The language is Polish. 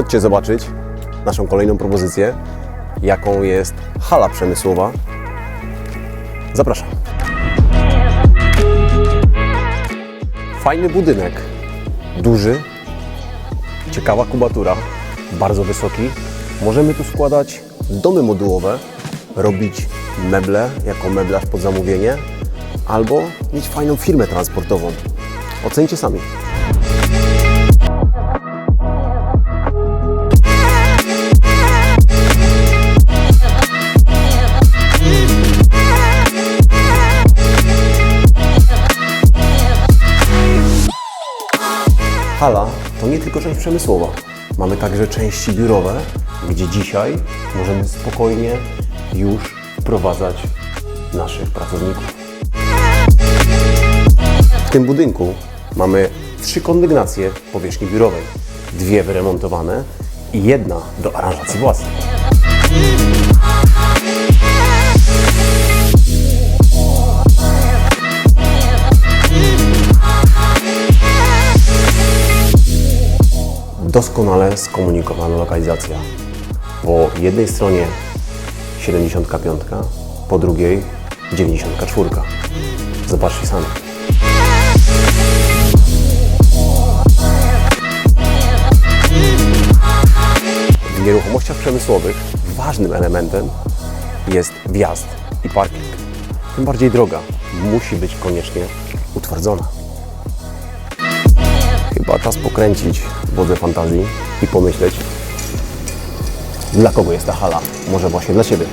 Chodźcie zobaczyć naszą kolejną propozycję, jaką jest hala przemysłowa. Zapraszam. Fajny budynek, duży, ciekawa kubatura, bardzo wysoki. Możemy tu składać domy modułowe, robić meble jako meblarz pod zamówienie, albo mieć fajną firmę transportową. Ocencie sami. Hala to nie tylko część przemysłowa. Mamy także części biurowe, gdzie dzisiaj możemy spokojnie już wprowadzać naszych pracowników. W tym budynku mamy trzy kondygnacje powierzchni biurowej. Dwie wyremontowane i jedna do aranżacji własnej. Doskonale skomunikowana lokalizacja. Po jednej stronie 75, po drugiej 94. Zobaczcie sami. W nieruchomościach przemysłowych ważnym elementem jest wjazd i parking. Tym bardziej droga musi być koniecznie utwardzona. Chyba czas pokręcić wodze fantazji i pomyśleć, dla kogo jest ta hala. Może właśnie dla Ciebie.